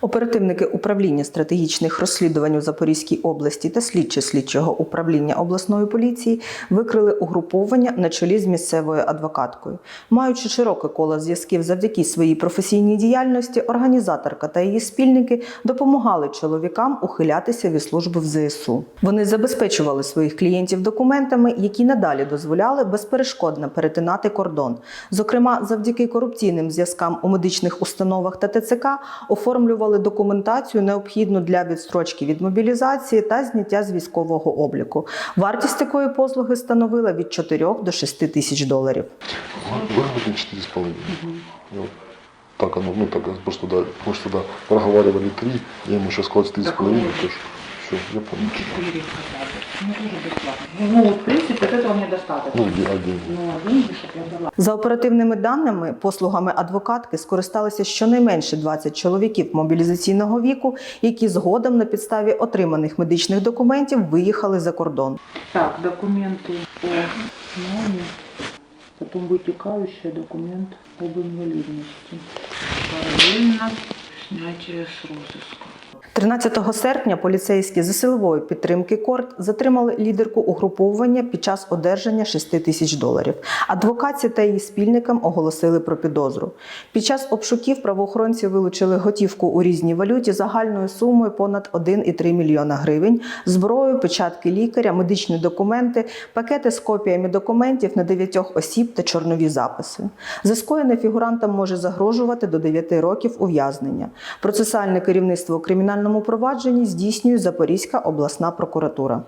Оперативники управління стратегічних розслідувань у Запорізькій області та слідчі слідчого управління обласної поліції викрили угруповання на чолі з місцевою адвокаткою. Маючи широке коло зв'язків завдяки своїй професійній діяльності, організаторка та її спільники допомагали чоловікам ухилятися від служби в ЗСУ. Вони забезпечували своїх клієнтів документами, які надалі дозволяли безперешкодно перетинати кордон. Зокрема, завдяки корупційним зв'язкам у медичних установах та ТЦК оформлювали документацію, необхідну для відстрочки від мобілізації та зняття з військового обліку. Вартість такої послуги становила від 4 до 6 тисяч доларів. Выгодно четыре с половиной. Ну, Так оно, ну так, потому что да, потому что да, проговаривали три, я ему сейчас сказал четыре с половиной, то все, я понял. Четыре хотя бы. Ну, тоже бесплатно. Ну, в принципе, от этого мне достаточно. Ну, где один. Ну, а деньги, чтобы я дала. За оперативними даними, послугами адвокатки скористалися щонайменше 20 чоловіків мобілізаційного віку, які згодом на підставі отриманих медичних документів виїхали за кордон. Так, документы по маме. Потом вытекающий документ об инвалидности. Параллельно снятие с розыска. 13 серпня поліцейські за силової підтримки Корт затримали лідерку угруповування під час одержання 6 тисяч доларів. Адвокатці та її спільникам оголосили про підозру. Під час обшуків правоохоронці вилучили готівку у різній валюті загальною сумою понад 1,3 мільйона гривень, зброю, печатки лікаря, медичні документи, пакети з копіями документів на 9 осіб та чорнові записи. За скоєне фігурантам може загрожувати до 9 років ув'язнення. Процесуальне керівництво у кримінальному провадженні здійснює Запорізька обласна прокуратура.